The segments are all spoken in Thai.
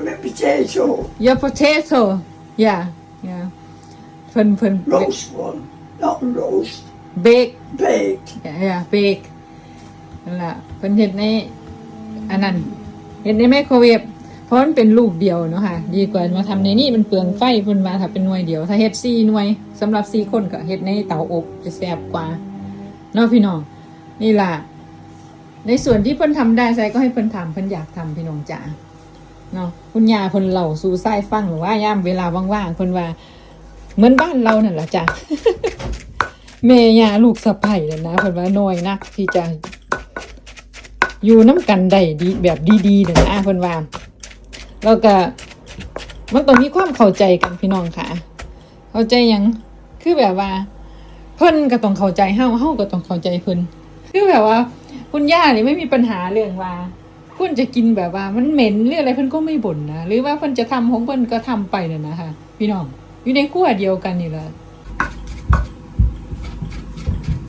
with a potato. your potato yeah yeah เพิ่นเพิ่น Roast one. Not roast. bake Baked. yeah bake นั่นล่ะเพิ่นเฮ็ดในอันนั้นเฮ็ดในไมโครเวฟเพราะมันเป็นลูกเดียวเนาะค่ะ ดีกว่ามาทำในนี่มันเปลืองไฟเพิ่นว่าถ้าเป็นหน่วยเดียว ถ้าเฮ็ด4หน่วยสำหรับ4คนก็เฮ็ดในเตาอบจะแซ่บกว่าเนาะพี่น้อง นี่ล่ะ ในส่วนที่เพิ่นทำได้ใส่ก็ให้เพิ่นทำเพิ่นอยากทำพี่น้องจ๋า เนาะคุณยาเพิ่นเล่าสู่ไส้ฟังหรือว่าย่ามเวลาว่างๆเพิ่นว่า เหมือนบ้านเรานั่นแหละจ้ะเมยาลูกสะใภ้นั่นนะเพิ่นว่าน้อยนักที่จะอยู่น้ำกันได้ดีแบบดีๆนั่นนะเพิ่นว่าแล้วก็มันต้องมีความเข้าใจกันพี่น้องค่ะ เข้าใจยังคือแบบว่า เพิ่นก็ต้องเข้าใจเฮาเฮาก็ต้องเข้าใจเพิ่นคือแบบว่า คุณย่านี่ไม่มีปัญหาเรื่องว่า คุณจะกินแบบว่ามันเหม็นหรืออะไรเพิ่นก็ไม่บ่นนะหรือว่าเพิ่นจะทำของเพิ่นก็ทำไปนั่นนะคะพี่น้องอยู่ในขั้วเดียวกันนี่แหละ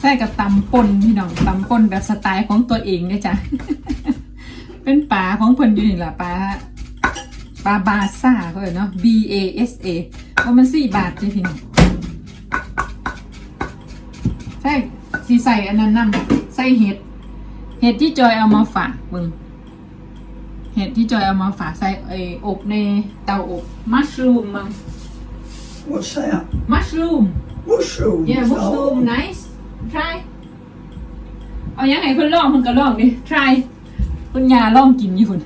ใช่กับตำป่นพี่น้องตำป่นแบบสไตล์ของตัวเองเนี่ยจ้ะเป็นปลาของเพิ่นอยู่นี่แหละปลาปลาบาซ่าเขาเลยเนาะ B A S A เพราะมันสี่บาทเลยพี่น้องใช่สีใส่อันนั้นนำใส่เห็ด เห็ดที่จอยเอามาฝากมึง เห็ดที่จอยเอามาฝากใส่ไออบในเตาอบมัชรูมมั้ง What's that? มัชรูม Mushrooms. yeah mushroom Oh, nice try เอายังไงเพิ่นลองเพิ่นก็ลองดิ try คุณยาลองกินอยู่คุณ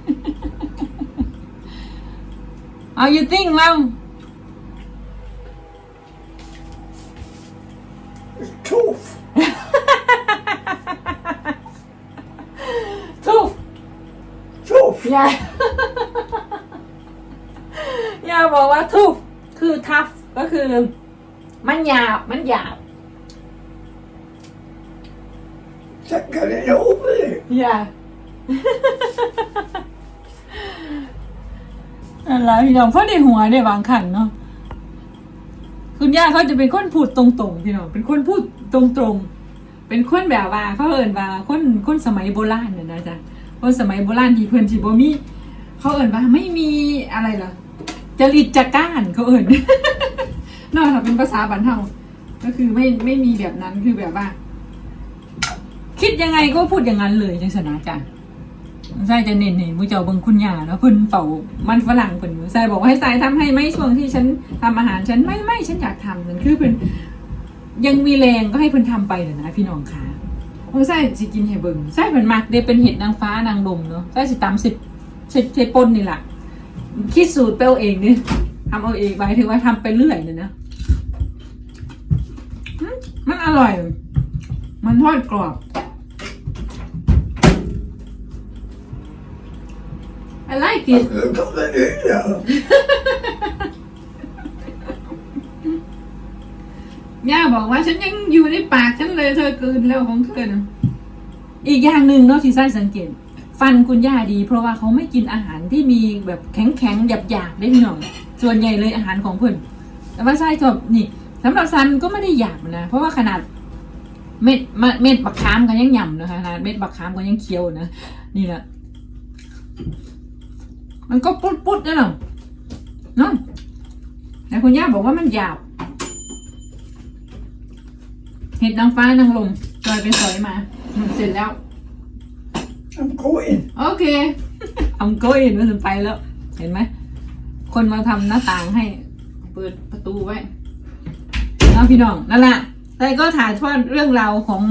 เอา you think มั้ง It's tough. ยายยายบอกว่าทุกคือทัฟก็คือ มันหยาบมันหยาบ Can't get it over it. อย่าอะไรพี่น้องเพราะในหัวในบางขันเนาะคุณย่าเขาจะเป็นคนพูดตรงๆพี่น้องเป็นคนพูดตรงๆ เป็นคนแบบว่าเขาเอ่นว่าคนคนสมัยโบราณเนี่ยนะจ๊ะ คนสมัยโบราณที่เพื่อนที่บ่มีเขาเอ่นว่าไม่มีอะไรเหรอจริตจักร้านเขาเอ่นนอกจากเป็นภาษาบันเทาก็คือไม่ไม่มีแบบนั้นคือแบบว่า คิดยังไงก็พูดอย่างนั้นเลยจังสนะจ้ะใช่จะเน้นเห็นผู้เจ้าเบิงคุณยาแล้วเพิ่นเป่ามันฝรั่งเพิ่นใส่บอกว่าให้ใส่ทำให้ไม่ช่วงที่ฉันทำอาหารฉันไม่ไม่ฉันอยากทำนั่นคือเพิ่นยังมีแรงก็ให้เพิ่นทำไปเลยนะพี่น้องค่ะ เพิ่นใส่สิกินให้เบิ่งใส่เพิ่นมักเด้เป็นเห็ดนางฟ้านางลมเนาะใส่สิตำสิสิเทปนนี่แหละคิดสูตรเปเอาเองนี่ทำเอาเองหมายถึงว่าทำไปเรื่อยเนี่ยนะมมันอร่อย มันทอดกรอบ I like it ย่าบอกว่าฉันยังอยู่ในปากฉันเลยเธอกลืนแล้วของเธอนะอีกอย่างหนึ่งเนาะที่ไส้สังเกต ฟันคุณย่าดี เพราะว่าเขาไม่กินอาหารที่มีแบบแข็งแข็งหยาบหยาบได้พี่น้องส่วนใหญ่เลยอาหารของเพื่อนแต่ว่าไส้ชอบนี่สำหรับซันก็ไม่ได้หยาบนะ เพราะว่าขนาดเม็ดเม็ดบักขามก็ยังหย่ำนะคะนาดเม็ดบักขามก็ยังเคี้ยวนะนี่แหละมันก็ปุดปุดๆนะเนาะเนาะแต่คุณย่าบอกว่ามันหยาบ เห็ดนางฟ้านางลมจอยไปสอยมาอืมเสร็จแล้ว I'm going. โอเคเอาก้อยมันไปแล้ว เห็นไหม คนมาทำหน้าต่างให้ เปิดประตูไว้แล้วพี่น้องนั่นแหละแต่ก็ถ่ายทอดเรื่องราวของ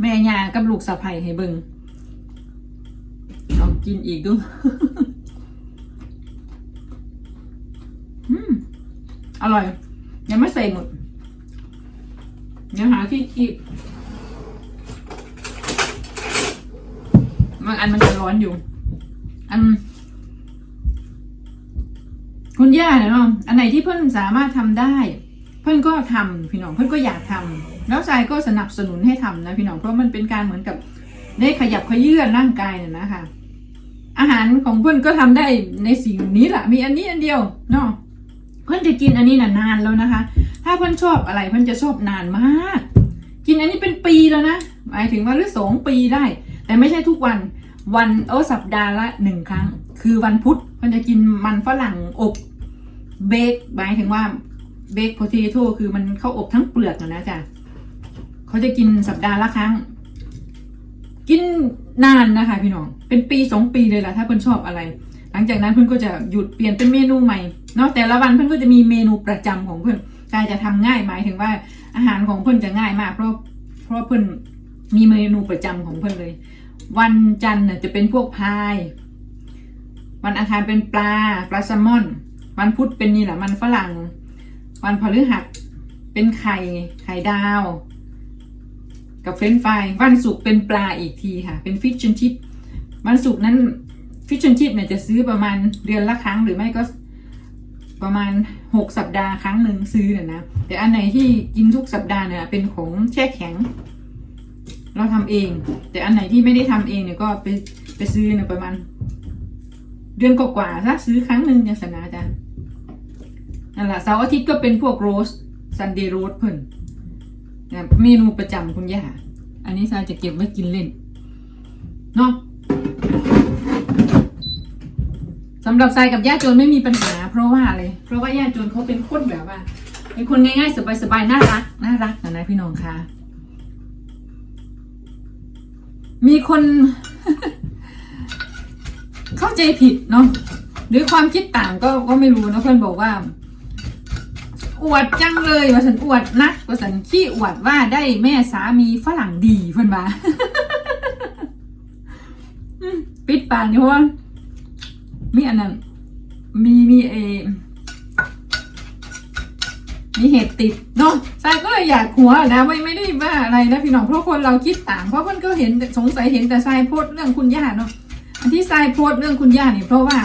แม่ยากับลูกสะใภ้ให้เบิงลองกินอีกดูอืมอร่อย ยังไม่ใส่หมด ยังหาที่คีบบางอันมันจะร้อนอยู่ อัน คุณย่าเนาะอันไหนที่เพื่อนสามารถทำได้ เพื่อนก็ทำพี่น้องเพื่อนก็อยากทำแล้วชายก็สนับสนุนให้ทำนะพี่น้องเพราะมันเป็นการเหมือนกับได้ขยับขยื่นร่างกายเนี่ยนะคะอาหารของเพื่อนก็ทำได้ในสิ่งนี้แหละมีอันนี้อันเดียวเนาะ เพื่อนจะกินอันนี้นะนานแล้วนะคะ ถ้าเพื่อนชอบอะไรเพื่อนจะชอบนานมาก กินอันนี้เป็นปีแล้วนะหมายถึงว่าหรือสองปีได้ แต่ไม่ใช่ทุกวันวันโอ้สัปดาห์ละหนึ่งครั้ง คือวันพุธมันจะกินมันฝรั่งอบเบคหมายถึงว่าเบคโพเทโต้คือมันเข้าอบทั้งเปลือกนะจ๊ะเขาจะกินสัปดาห์ละครั้ง กินนานนะคะ พี่น้อง เป็นปีสองปีเลยล่ะ ถ้าเพื่อนชอบอะไร หลังจากนั้นเพื่อนก็จะหยุดเปลี่ยนเป็นเมนูใหม่เนาะแต่ละวันเพื่อนก็จะมีเมนูประจำของเพื่อนกายจะทำง่ายหมายถึงว่าอาหารของเพื่อนจะง่ายมาก เพราะเพราะเพื่อนมีเมนูประจำของเพื่อนเลย วันจันทร์น่ะจะเป็นพวกพาย วันอังคารเป็นปลาปลาแซลมอน วันพุธเป็นนี่แหละมันฝรั่ง วันพฤหัสเป็นไข่ไข่ดาว กับเฟรนฟรายวันศุกร์เป็นปลาอีกทีค่ะ เป็นฟิชชั่นชิพวันศุกร์นั้น ฟิชชั่นชิพเนี่ยจะซื้อประมาณเดือนละครั้งหรือไม่ก็ประมาณหกสัปดาห์ครั้งหนึ่งซื้อเนี่ยนะ แต่อันไหนที่กินทุกสัปดาห์เนี่ยเป็นของแช่แข็ง เราทำเอง แต่อันไหนที่ไม่ได้ทำเองเนี่ยก็ไปไปซื้อเนี่ยประมาณ เดือนกว่าๆถ้าซื้อครั้งหนึ่งเนี่ยสนะจ๊ะนั่นแหละเสาร์อาทิตย์ก็เป็นพวกโรสซันเดย์โรสเพิ่นนะเมนูประจำคุณย่าอันนี้ซาจะเก็บไว้กินเล่นเนาะ สำหรับทรายกับย่าโจนไม่มีปัญหา เพราะว่าอะไรเพราะว่าย่าโจนเขาเป็นคนแบบว่าเป็นคนง่ายๆสบายๆน่ารักน่ารักนะนะพี่น้องคะมีคน เข้าใจผิดเนาะหรือความคิดต่างก็ก็ไม่รู้นะเพื่อนบอกว่า อวดจังเลยว่าฉันอวดนักว่าฉันขี้อวดว่าได้แม่สามีฝรั่งดีเพื่อนว่าปิดปากนี่เพราะว่า มีอันนั้น มีมีเอมีเหตุติดเนาะทรายก็เลยอยากหัวนะไม่ไม่ได้ว่าอะไรนะพี่น้องเพราะคนเราคิดต่าง เพราะคนก็เห็นสงสัยเห็นแต่ทรายโพสเรื่องคุณย่าเนาะอันที่ทรายโพสเรื่องคุณย่าเนี่ยเพราะว่า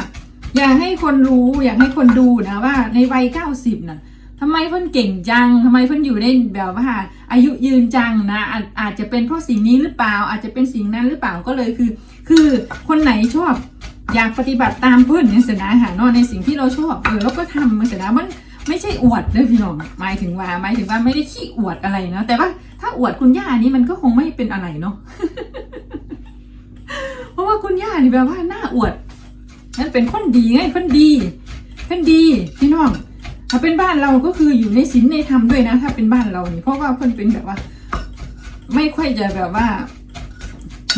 อยากให้คนรู้อยากให้คนดูนะว่า ในวัยเก้าสิบน่ะทำไมเพิ่นเก่งจัง ทำไมเพิ่นอยู่ได้แบบว่าอายุยืนจังนะอาอาจจะเป็นเพราะสิ่งนี้หรือเปล่า อาจจะเป็นสิ่งนั้นหรือเปล่าก็เลยคือ คือคนไหนชอบ อยากปฏิบัติตามเพื่อนเนี่ยเสนาหาเนอะในสิ่งที่เราชอบเออเราก็ทำมันเสนามันไม่ใช่อวดเลยพี่น้องหมายถึงว่าหมายถึงว่าไม่ได้ขี้อวดอะไรนะแต่ว่าถ้าอวดคุณย่านี่มันก็คงไม่เป็นอะไรเนาะเพราะว่าคุณย่านี่แบบว่าหน้าอวดนั่นเป็นคนดีไงคนดีคนดี พี่น้อง ถ้าเป็นบ้านเราก็คืออยู่ในศีลในธรรมด้วยนะ ถ้าเป็นบ้านเรานี่เพราะว่าเพิ่นเป็นแบบว่า ไม่ค่อยจะแบบว่า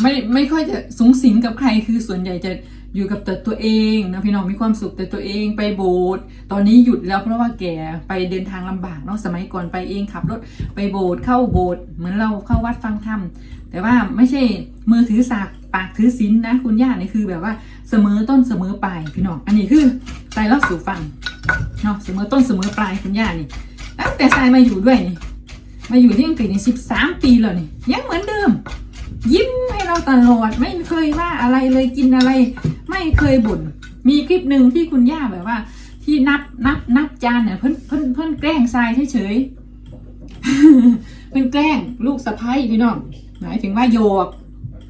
ไม่ไม่ค่อยจะสูงสิงกับใครคือส่วนใหญ่จะ อยู่กับแต่ตัวเองนะพี่น้องมีความสุขแต่ตัวเองไปโบสถ์ตอนนี้หยุดแล้วเพราะว่าแก่ไปเดินทางลำบากเนาะสมัยก่อนไปเองขับรถไปโบสถ์เข้าโบสถ์เหมือนเราเข้าวัดฟังธรรมแต่ว่าไม่ใช่มือถือสากปากถือศีลนะคุณย่านี่คือแบบว่าเสมอต้นเสมอปลายพี่น้องอันนี้คือใจเล่าสู่ฟังเนาะเสมอต้นเสมอปลายคุณย่านี่ตั้งแต่ทรายมาอยู่ด้วยนี่มาอยู่ที่อังกฤษนี่สิบสามปีแล้วนี่ยังเหมือนเดิม ยิ้มให้เราตลอดไม่เคยว่าอะไรเลยกินอะไร ไม่เคยบ่นมีคลิปหนึ่งที่คุณย่าแบบว่า ที่นับนับนับจานเนี่ยเพิ่นเพิ่นเพิ่นแกล้งทรายเฉยๆเพิ่นแกล้งลูกสะพ้ายพี่น้องหมายถึงว่าโยก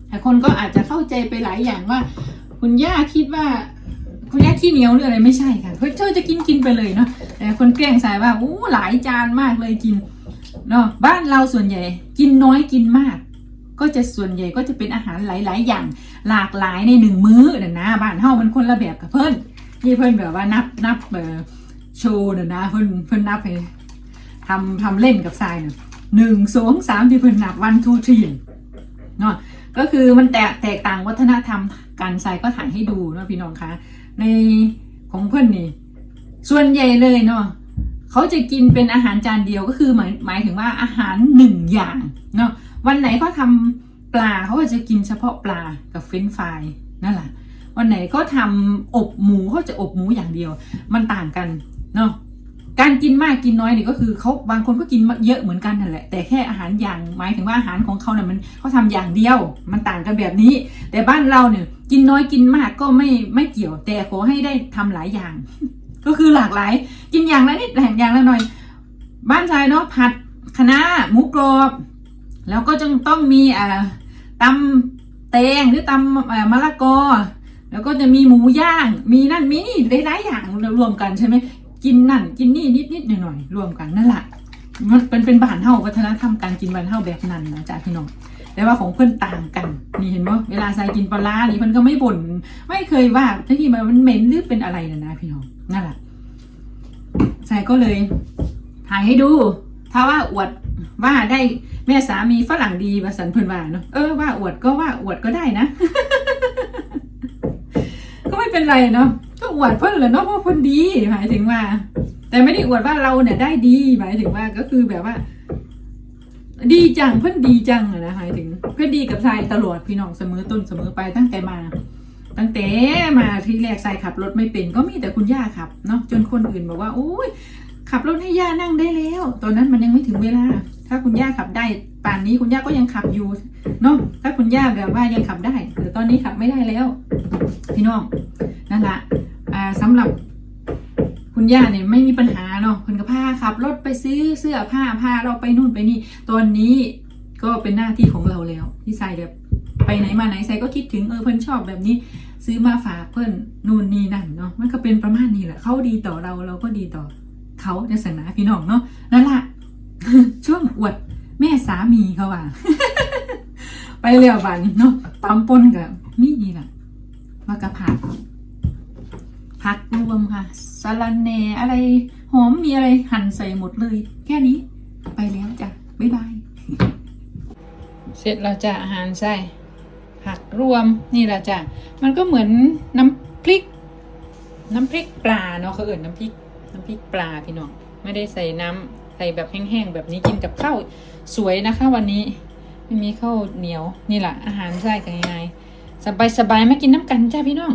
แต่คนก็อาจจะเข้าใจไปหลายอย่างว่า คุณย่าคิดว่า คุณย่าขี้เหนียวหรืออะไรไม่ใช่ค่ะเพื่อเธอจะกินกินไปเลยเนาะแต่คนแกล้งทรายว่าโอ้หลายจานมากเลยกินเนาะบ้านเราส่วนใหญ่ กินน้อยกินมาก ก็จะส่วนใหญ่ก็จะเป็นอาหารหลาย ๆ อย่างหลากหลายในหนึ่งมื้อนะนะบ้านเฮามันคนละแบบกับเพิ่นนี่เพิ่นแบบว่านับนับเอ่อโชว์นะนะเพิ่นเพิ่นนับให้ทำทำเล่นกับทรายน่ะหนึ่งสองสามที่เพิ่นนับวันทูทีเนาะก็คือมันแตกแตกต่างวัฒนธรรมการทรายก็ถ่ายให้ดูเนาะพี่น้องคะในของเพิ่นนี่ ส่วนใหญ่เลยเนาะเขาจะกินเป็นอาหารจานเดียวก็คือหมายหมายถึงว่าอาหารหนึ่งอย่างเนาะ วันไหนเขาทำปลาเขาก็จะกินเฉพาะปลากับเฟรนฟรายนั่นแหละวันไหนเขาทำอบหมูเขาจะอบหมูอย่างเดียว มันต่างกันเนาะการกินมากกินน้อยเนี่ยก็คือเขาบางคนก็กินเยอะเหมือนกันนั่นแหละ แต่แค่อาหารอย่างหมายถึงว่าอาหารของเขาเนี่ยมันเขาทำอย่างเดียว มันต่างกันแบบนี้ แต่บ้านเราเนี่ยกินน้อยกินมากก็ไม่ไม่เกี่ยว แต่ขอให้ได้ทำหลายอย่าง ก็คือหลากหลาย กินอย่างละนิดอย่างละหน่อย บ้านชายเนาะผัดคะน้าหมูกรอบ แล้วก็จึงต้องมีอ่าตำแตงหรือตำมะละกอ แล้วก็จะมีหมูย่าง มีนั่นมีนี่หลายๆอย่างรวมกันใช่ไหมกินนั่นกินนี่นิดนิดๆหน่อยหน่อยๆรวมกันนั่นแหละมันเป็นเป็นบ้านเฮาวัฒนธรรมการกินบ้านเฮาแบบนั้นนะจ๊ะพี่น้องแต่ว่าของเพื่อนต่างกันนี่เห็นว่าเวลาใส่กินปลานี่เพื่อนก็ไม่บ่นไม่เคยว่าทั้งที่มันเหม็นหรือเป็นอะไรนะนะพี่น้องนั่นแหละใส่ก็เลยถ่ายให้ดู ถ้าว่าอวดว่าได้ แม่สามีฝรั่งดีว่าสันเพื่นว่าเนาะเออว่าอวดก็ว่าอวดก็ได้นะ ก็ไม่เป็นไรเนาะก็อวดเพื่อนเลยเนาะเพราะเพื่นดีหมายถึงว่า แต่ไม่ได้อวดว่าเราเนี่ยได้ดีหมายถึงว่าก็คือแบบว่า ดีจังเพื่อนดีจังอะนะหมายถึง เพื่อนดีกับทรายตลอดพี่น้องเสมอต้นเสมอไปตั้งแต่มาตั้งแต่มาที่แรกทรายขับรถไม่เป็นก็มีแต่คุณย่าขับเนาะจนคนอื่นบอกว่าโอ้ยขับรถให้ย่านั่งได้แล้ว ตอนนั้นมันยังไม่ถึงเวลา ถ้าคุณย่าขับได้ ป่านนี้คุณย่าก็ยังขับอยู่เนาะถ้าคุณย่าแบบว่ายังขับได้แต่ตอนนี้ขับไม่ได้แล้ว พี่น้องนั่นแหละอ่าสำหรับคุณย่าเนี่ยไม่มีปัญหาเนาะคุณก็พาขับรถไปซื้อเสื้อผ้าพาเราไปนู่นไปนี่ ตอนนี้ก็เป็นหน้าที่ของเราแล้วที่ใส่แบบไปไหนมาไหนใส่ก็คิดถึงเออเพื่อนชอบแบบนี้ซื้อมาฝากเพื่อนนู่นนี่นั่นเนาะมันก็เป็นประมาณนี้แหละเขาดีต่อเราเราก็ดีต่อเขาในศาสนาพี่น้องเนาะนั่นแหละ ช่วงอวดแม่สามีเขาว่า ไปเรียวบันเนาะตำปนกับนี่นี่แหละมากระผักผักรวมค่ะสะระแหน่อะไร หอมมีอะไรหั่นใส่หมดเลย แค่นี้ไปแล้วจ้ะ บ๊ายบาย เสร็จแล้วจ้ะอาหารใส่ผักรวมนี่แหละจ้ะ มันก็เหมือนน้ำพริก น้ำพริกปลาเนาะเขาเอ่ยน้ำพริก น้ำพริกปลาพี่น้อง ไม่ได้ใส่น้ำ ใส่แบบแห้งๆแบบนี้กินกับข้าวสวยนะคะ วันนี้ไม่มีข้าวเหนียวนี่แหละอาหารใส่กันยังไงสบายๆไม่กินน้ำกันจ้าพี่น้อง